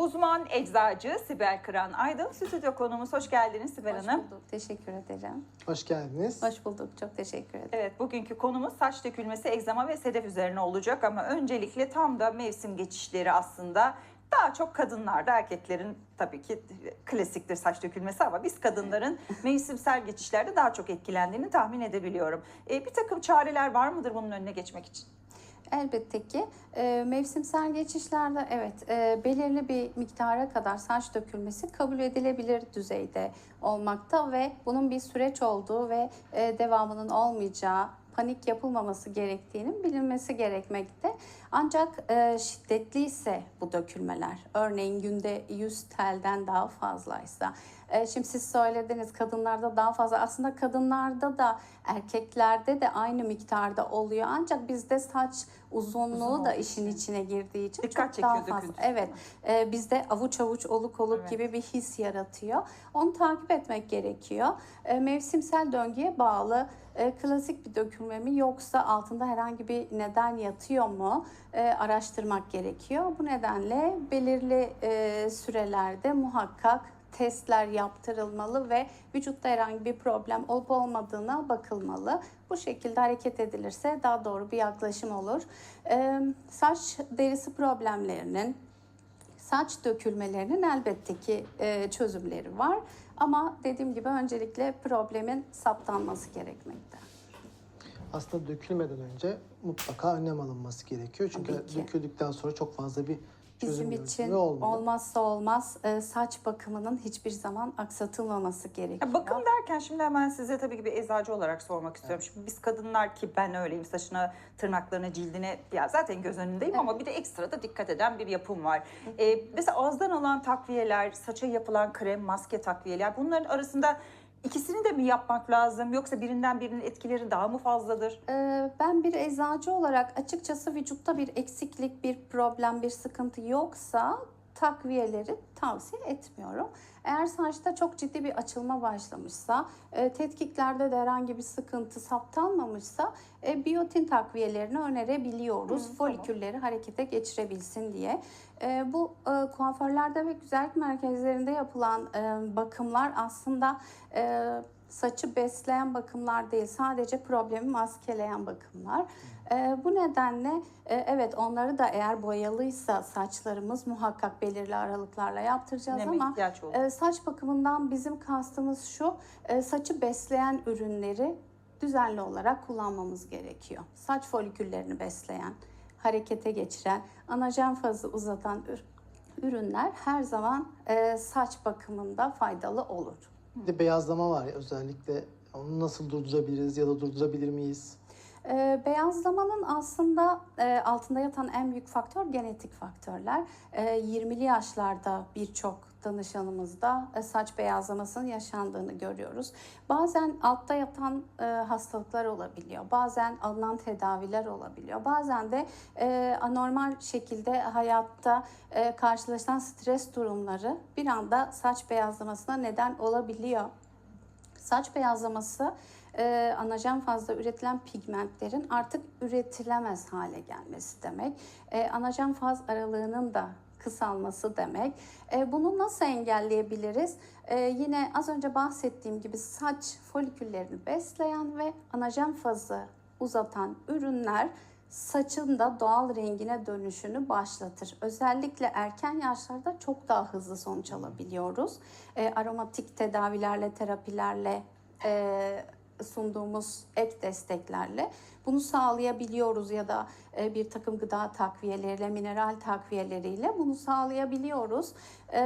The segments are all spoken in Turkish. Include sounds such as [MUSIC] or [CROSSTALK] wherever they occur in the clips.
Uzman eczacı Sibel Kıran Aydın stüdyo konuğumuz. Hoş geldiniz Sibel Hoş Hanım. bulduk. Teşekkür ederim. Hoş geldiniz. Hoş bulduk. Çok teşekkür ederim. Evet bugünkü konumuz saç dökülmesi, egzama ve sedef üzerine olacak ama öncelikle tam da mevsim geçişleri aslında daha çok kadınlarda erkeklerin tabii ki klasiktir saç dökülmesi ama biz kadınların mevsimsel geçişlerde daha çok etkilendiğini tahmin edebiliyorum. E, bir takım çareler var mıdır bunun önüne geçmek için? Elbette ki e, mevsimsel geçişlerde evet e, belirli bir miktara kadar saç dökülmesi kabul edilebilir düzeyde olmakta ve bunun bir süreç olduğu ve e, devamının olmayacağı panik yapılmaması gerektiğinin bilinmesi gerekmekte. Ancak e, şiddetliyse bu dökülmeler, örneğin günde 100 telden daha fazlaysa, e, şimdi siz söylediniz kadınlarda daha fazla, aslında kadınlarda da erkeklerde de aynı miktarda oluyor. Ancak bizde saç uzunluğu Uzun da işin için. içine girdiği için Dikkat çok daha fazla. Evet, e, bizde avuç avuç oluk oluk Evet. gibi bir his yaratıyor. Onu takip etmek gerekiyor. E, mevsimsel döngüye bağlı e, klasik bir dökülme mi yoksa altında herhangi bir neden yatıyor mu e, araştırmak gerekiyor. Bu nedenle belirli e, sürelerde muhakkak testler yaptırılmalı ve vücutta herhangi bir problem olup olmadığına bakılmalı. Bu şekilde hareket edilirse daha doğru bir yaklaşım olur. E, saç derisi problemlerinin saç dökülmelerinin elbette ki e, çözümleri var. Ama dediğim gibi öncelikle problemin saptanması gerekmekte. Aslında dökülmeden önce mutlaka önlem alınması gerekiyor. Çünkü Tabii ki. döküldükten sonra çok fazla bir çözüm Bizim yöntemi için olmuyor. olmazsa olmaz e, saç bakımının hiçbir zaman aksatılmaması gerekiyor. Ya bakım derken şimdi hemen size tabii ki bir eczacı olarak sormak istiyorum. Şimdi biz kadınlar ki ben öyleyim saçına, tırnaklarına, cildine ya zaten göz önündeyim ama bir de ekstra da dikkat eden bir yapım var. Ee, mesela ağızdan alan takviyeler, saça yapılan krem, maske takviyeler bunların arasında ikisini de mi yapmak lazım yoksa birinden birinin etkileri daha mı fazladır? Ee, Ben bir eczacı olarak açıkçası vücutta bir eksiklik, bir problem, bir sıkıntı yoksa takviyeleri tavsiye etmiyorum. Eğer saçta çok ciddi bir açılma başlamışsa, e, tetkiklerde de herhangi bir sıkıntı saptanmamışsa e, biyotin takviyelerini önerebiliyoruz. Hı, Folikülleri harekete geçirebilsin diye. E, Bu kuaförlerde ve güzellik merkezlerinde yapılan bakımlar aslında saçı besleyen bakımlar değil, sadece problemi maskeleyen bakımlar. Ee, bu nedenle e, evet onları da eğer boyalıysa saçlarımız muhakkak belirli aralıklarla yaptıracağız Neme ama e, saç bakımından bizim kastımız şu, e, saçı besleyen ürünleri düzenli olarak kullanmamız gerekiyor. Saç foliküllerini besleyen, harekete geçiren, anajen fazı uzatan ür- ürünler her zaman e, saç bakımında faydalı olur. De beyazlama var ya özellikle onu nasıl durdurabiliriz ya da durdurabilir miyiz? Ee, beyazlamanın aslında e, altında yatan en büyük faktör genetik faktörler. E, 20'li yaşlarda birçok danışanımızda e, saç beyazlamasının yaşandığını görüyoruz. Bazen altta yatan e, hastalıklar olabiliyor. Bazen alınan tedaviler olabiliyor. Bazen de e, anormal şekilde hayatta karşılaşılan stres durumları bir anda saç beyazlamasına neden olabiliyor. Saç beyazlaması anajen fazla üretilen pigmentlerin artık üretilemez hale gelmesi demek. Anajen faz aralığının da kısalması demek. E, bunu nasıl engelleyebiliriz? E, yine az önce bahsettiğim gibi saç foliküllerini besleyen ve anajen fazı uzatan ürünler saçın da doğal rengine dönüşünü başlatır. Özellikle erken yaşlarda çok daha hızlı sonuç alabiliyoruz. E, aromatik tedavilerle, terapilerle, e, sunduğumuz ek desteklerle bunu sağlayabiliyoruz ya da e, bir takım gıda takviyeleriyle, mineral takviyeleriyle bunu sağlayabiliyoruz. E,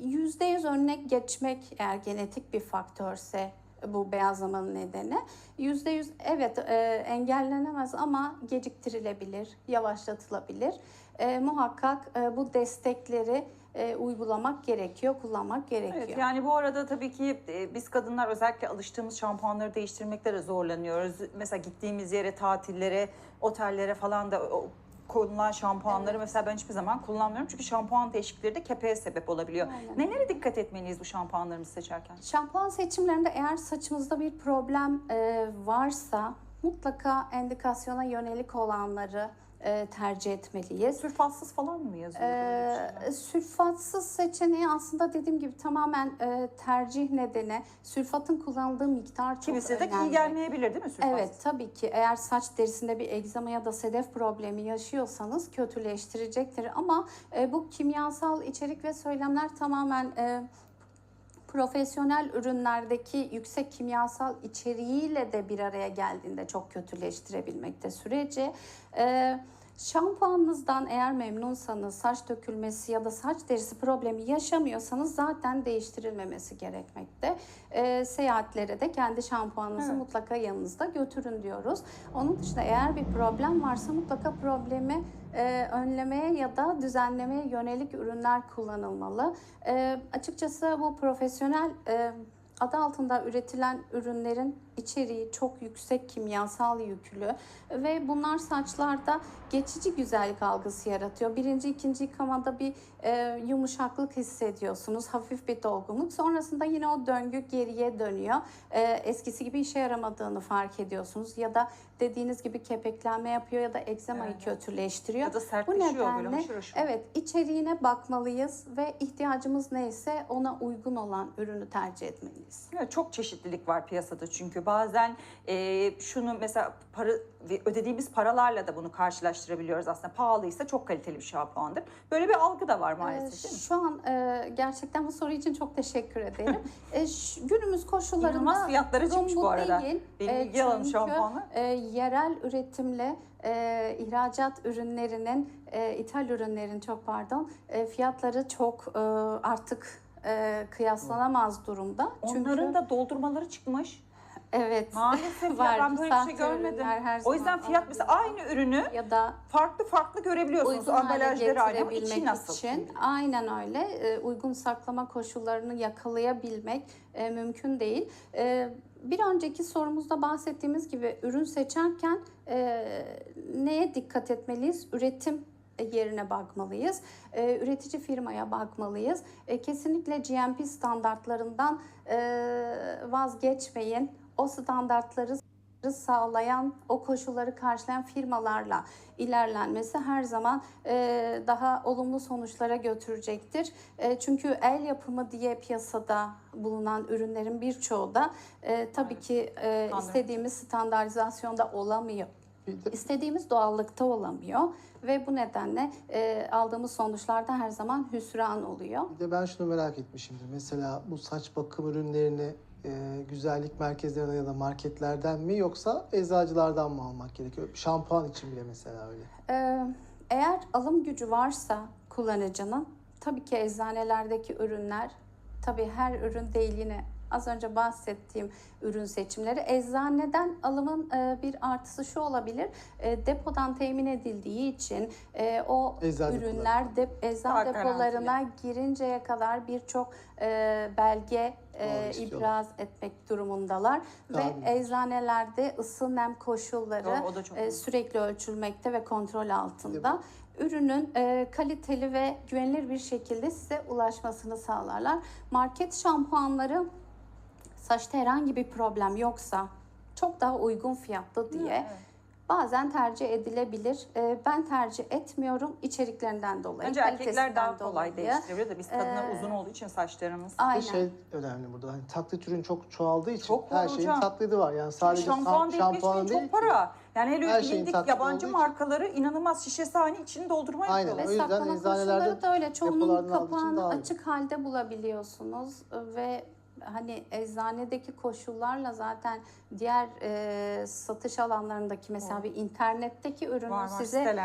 %100 önüne geçmek eğer genetik bir faktörse bu beyazlamanın nedeni. %100 evet e, engellenemez ama geciktirilebilir, yavaşlatılabilir. E, muhakkak e, bu destekleri e, uygulamak gerekiyor, kullanmak gerekiyor. Evet, yani bu arada tabii ki e, biz kadınlar özellikle alıştığımız şampuanları değiştirmekte de zorlanıyoruz. Mesela gittiğimiz yere, tatillere, otellere falan da o konulan şampuanları mesela ben hiçbir zaman kullanmıyorum. Çünkü şampuan değişiklikleri de kepeğe sebep olabiliyor. Aynen. Nelere dikkat etmeliyiz bu şampuanlarımızı seçerken? Şampuan seçimlerinde eğer saçımızda bir problem e, varsa mutlaka endikasyona yönelik olanları e, tercih etmeliyiz. Sülfatsız falan mı yazıyor? Ee, sülfatsız seçeneği aslında dediğim gibi tamamen e, tercih nedeni. Sülfatın kullanıldığı miktar çok Kimisi de önemli. iyi gelmeyebilir değil mi sülfatsız? Evet tabii ki eğer saç derisinde bir egzama ya da sedef problemi yaşıyorsanız kötüleştirecektir ama e, bu kimyasal içerik ve söylemler tamamen e, profesyonel ürünlerdeki yüksek kimyasal içeriğiyle de bir araya geldiğinde çok kötüleştirebilmekte süreci. E, Şampuanınızdan eğer memnunsanız, saç dökülmesi ya da saç derisi problemi yaşamıyorsanız zaten değiştirilmemesi gerekmekte. E, seyahatlere de kendi şampuanınızı Evet. mutlaka yanınızda götürün diyoruz. Onun dışında eğer bir problem varsa mutlaka problemi e, önlemeye ya da düzenlemeye yönelik ürünler kullanılmalı. E, açıkçası bu profesyonel e, adı altında üretilen ürünlerin içeriği çok yüksek kimyasal yüklü ve bunlar saçlarda geçici güzellik algısı yaratıyor. Birinci, ikinci yıkamada bir e, yumuşaklık hissediyorsunuz, hafif bir dolgunluk. Sonrasında yine o döngü geriye dönüyor. E, eskisi gibi işe yaramadığını fark ediyorsunuz ya da dediğiniz gibi kepeklenme yapıyor ya da egzamayı Evet. kötüleştiriyor. Ya da Bu sertleşiyor böyle nedenle evet içeriğine bakmalıyız ve ihtiyacımız neyse ona uygun olan ürünü tercih etmeliyiz. Evet, çok çeşitlilik var piyasada çünkü bazen e, şunu mesela para ödediğimiz paralarla da bunu karşılaştırabiliyoruz aslında pahalıysa çok kaliteli bir şampuandır. Böyle bir algı da var maalesef Ee, değil mi? Şu an e, gerçekten bu soru için çok teşekkür ederim. [LAUGHS] e, ş- günümüz koşullarında İnanılmaz fiyatlara çıkmış bu arada. Değil. Bir E, çünkü, şampuanı. e, yerel üretimle e, ihracat ürünlerinin, e, ithal ürünlerin çok pardon, e, fiyatları çok e, artık e, kıyaslanamaz durumda. Onların da doldurmaları çıkmış. Evet [LAUGHS] Maalesef Var, ben böyle bir şey görmedim. ürünler her O yüzden fiyat mesela aynı ürünü ya da farklı farklı görebiliyorsunuz. uygun hale Ambalajları aynı ama içi getirebilmek nasıl? için aynen öyle e, uygun saklama koşullarını yakalayabilmek e, mümkün değil. E, bir önceki sorumuzda bahsettiğimiz gibi ürün seçerken e, neye dikkat etmeliyiz? Üretim yerine bakmalıyız. E, üretici firmaya bakmalıyız. E, kesinlikle GMP standartlarından e, vazgeçmeyin. O standartları sağlayan, o koşulları karşılayan firmalarla ilerlenmesi her zaman e, daha olumlu sonuçlara götürecektir. E, çünkü el yapımı diye piyasada bulunan ürünlerin birçoğu da e, tabii ki e, istediğimiz standartizasyonda olamıyor. İstediğimiz doğallıkta olamıyor ve bu nedenle e, aldığımız sonuçlarda her zaman hüsran oluyor. Bir de ben şunu merak etmişimdir. Mesela bu saç bakım ürünlerini e, güzellik merkezlerinden ya da marketlerden mi yoksa eczacılardan mı almak gerekiyor? Şampuan için bile mesela öyle. Ee, Eğer alım gücü varsa kullanıcının tabii ki eczanelerdeki ürünler tabii her ürün değil yine az önce bahsettiğim ürün seçimleri eczaneden alımın e, bir artısı şu olabilir e, depodan temin edildiği için e, o Eczane ürünler de, eczane Daha depolarına girinceye kadar birçok e, belge e, ibraz etmek durumundalar Daha ve eczanelerde ısı nem koşulları Doğru, o da çok e, önemli. sürekli ölçülmekte ve kontrol altında. Ürünün e, kaliteli ve güvenilir bir şekilde size ulaşmasını sağlarlar. Market şampuanları saçta herhangi bir problem yoksa çok daha uygun fiyatlı diye Evet. Bazen tercih edilebilir. E, ben tercih etmiyorum içeriklerinden dolayı. Bence erkekler daha kolay dolayı. değiştirebilir de biz kadınlar Ee, uzun olduğu için saçlarımız. Bir Aynen. şey önemli burada. Hani taklit ürün çok çoğaldığı için Çok her şeyin hocam. taklidi var. Yani sadece şampuan sam- deyip şampuan değil çok para. Yani hele Her şeyin bilindik yabancı olduğu için. markaları inanılmaz şişe sahne içini doldurma Aynen. yapıyorlar. O Ve yüzden saklama eczanelerde koşulları da öyle. Çoğunun depolardan aldığı için kapağını daha iyi. açık halde bulabiliyorsunuz ve hani eczanedeki koşullarla zaten diğer e, satış alanlarındaki mesela bir internetteki ürünün Var var size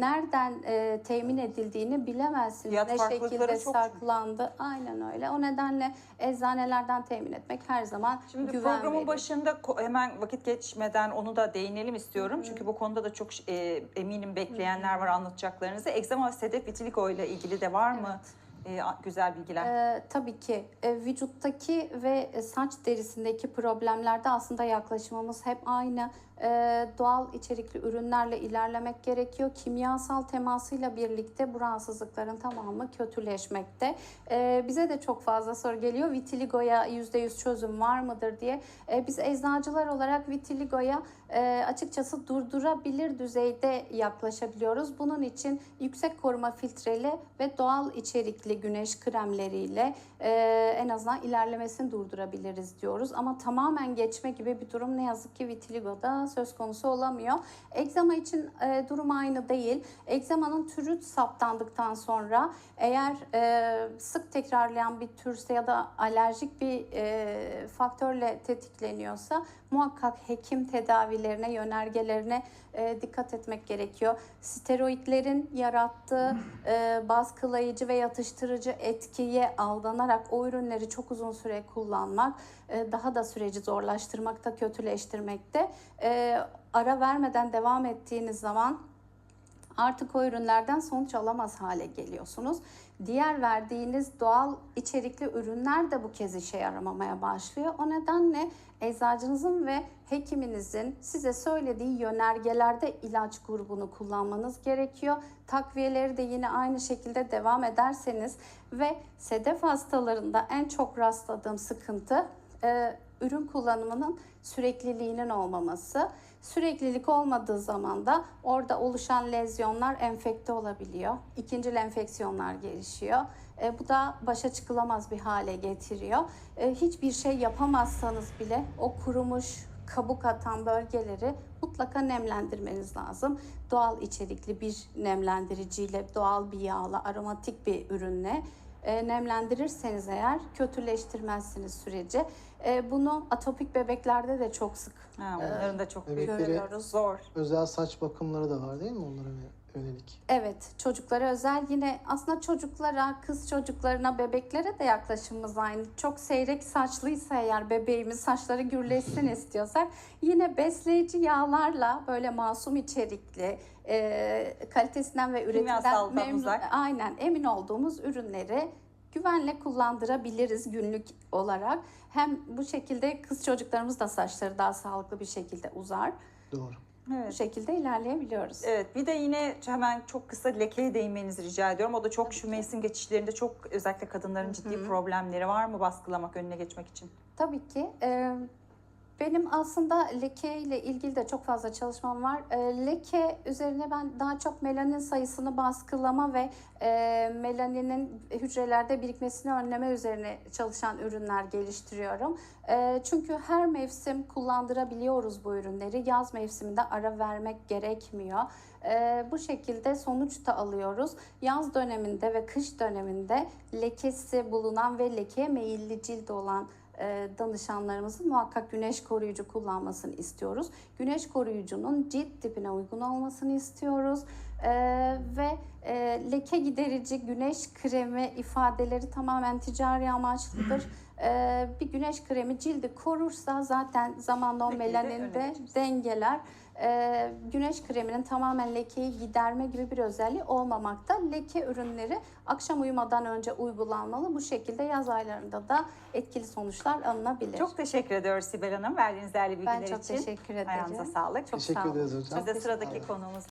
nereden e, temin edildiğini bilemezsiniz. Fiyat ne şekilde saklandı. Aynen öyle. O nedenle eczanelerden temin etmek her zaman Şimdi güven programın verir. başında hemen vakit geçmeden onu da değinelim istiyorum. Çünkü bu konuda da çok e, eminim bekleyenler var anlatacaklarınızı. Egzama ve sedef vitiligo ile ilgili de var mı e, güzel bilgiler. Ee, tabii ki e, vücuttaki ve e, saç derisindeki problemlerde aslında yaklaşımımız hep aynı. Ee, doğal içerikli ürünlerle ilerlemek gerekiyor. Kimyasal temasıyla birlikte bu rahatsızlıkların tamamı kötüleşmekte. Ee, bize de çok fazla soru geliyor. Vitiligo'ya %100 çözüm var mıdır diye. Ee, biz eczacılar olarak vitiligo'ya e, açıkçası durdurabilir düzeyde yaklaşabiliyoruz. Bunun için yüksek koruma filtreli ve doğal içerikli güneş kremleriyle e, en azından ilerlemesini durdurabiliriz diyoruz. Ama tamamen geçme gibi bir durum ne yazık ki vitiligo'da söz konusu olamıyor. Egzama için e, durum aynı değil. Egzamanın türü saptandıktan sonra eğer e, sık tekrarlayan bir türse ya da alerjik bir e, faktörle tetikleniyorsa muhakkak hekim tedavilerine, yönergelerine e, dikkat etmek gerekiyor. Steroidlerin yarattığı e, baskılayıcı ve yatıştırıcı etkiye aldanarak o ürünleri çok uzun süre kullanmak e, daha da süreci zorlaştırmakta, kötüleştirmekte. E, ara vermeden devam ettiğiniz zaman artık o ürünlerden sonuç alamaz hale geliyorsunuz. Diğer verdiğiniz doğal içerikli ürünler de bu kez işe yaramamaya başlıyor. O nedenle eczacınızın ve hekiminizin size söylediği yönergelerde ilaç grubunu kullanmanız gerekiyor. Takviyeleri de yine aynı şekilde devam ederseniz ve sedef hastalarında en çok rastladığım sıkıntı e, ürün kullanımının sürekliliğinin olmaması. Süreklilik olmadığı zaman da orada oluşan lezyonlar enfekte olabiliyor. İkinci enfeksiyonlar gelişiyor. E, bu da başa çıkılamaz bir hale getiriyor. E, hiçbir şey yapamazsanız bile o kurumuş, kabuk atan bölgeleri mutlaka nemlendirmeniz lazım. Doğal içerikli bir nemlendiriciyle, doğal bir yağla, aromatik bir ürünle e, nemlendirirseniz eğer kötüleştirmezsiniz süreci. E, bunu atopik bebeklerde de çok sık Ha, onların da çok büyük Bebekleri- görüyoruz. Zor. Özel saç bakımları da var değil mi onlara yönelik? Evet, çocuklara özel yine aslında çocuklara, kız çocuklarına, bebeklere de yaklaşımımız aynı. Çok seyrek saçlıysa eğer bebeğimiz saçları gürleşsin [LAUGHS] istiyorsak yine besleyici yağlarla böyle masum içerikli, e, kalitesinden ve Kimyasaldan memnun, uzak. aynen emin olduğumuz ürünleri güvenle kullandırabiliriz günlük olarak. Hem bu şekilde kız çocuklarımız da saçları daha sağlıklı bir şekilde uzar. Doğru. Bu Evet. şekilde ilerleyebiliyoruz. Evet bir de yine hemen çok kısa lekeye değinmenizi rica ediyorum. O da çok şu mevsim geçişlerinde çok özellikle kadınların ciddi problemleri var mı baskılamak önüne geçmek için? Tabii ki. Ee, benim aslında leke ile ilgili de çok fazla çalışmam var. Ee, leke üzerine ben daha çok melanin sayısını baskılama ve e, melaninin hücrelerde birikmesini önleme üzerine çalışan ürünler geliştiriyorum. E, çünkü her mevsim kullandırabiliyoruz bu ürünleri. Yaz mevsiminde ara vermek gerekmiyor. E, bu şekilde sonuç da alıyoruz. Yaz döneminde ve kış döneminde lekesi bulunan ve lekeye meyilli cilt olan e, danışanlarımızın muhakkak güneş koruyucu kullanmasını istiyoruz. Güneş koruyucunun cilt tipine uygun olmasını istiyoruz. E, ve e, leke giderici güneş kremi ifadeleri tamamen ticari amaçlıdır. E, bir güneş kremi cildi korursa zaten zamanla o melanin de dengeler. E, güneş kreminin tamamen lekeyi giderme gibi bir özelliği olmamakta. Leke ürünleri akşam uyumadan önce uygulanmalı. Bu şekilde yaz aylarında da etkili sonuçlar alınabilir. Çok teşekkür ediyoruz Sibel Hanım verdiğiniz değerli bilgiler ben çok için. teşekkür ederim. Ayağınıza sağlık. Çok Teşekkür sağ olun. ederiz hocam. Biz de sıradaki konuğumuz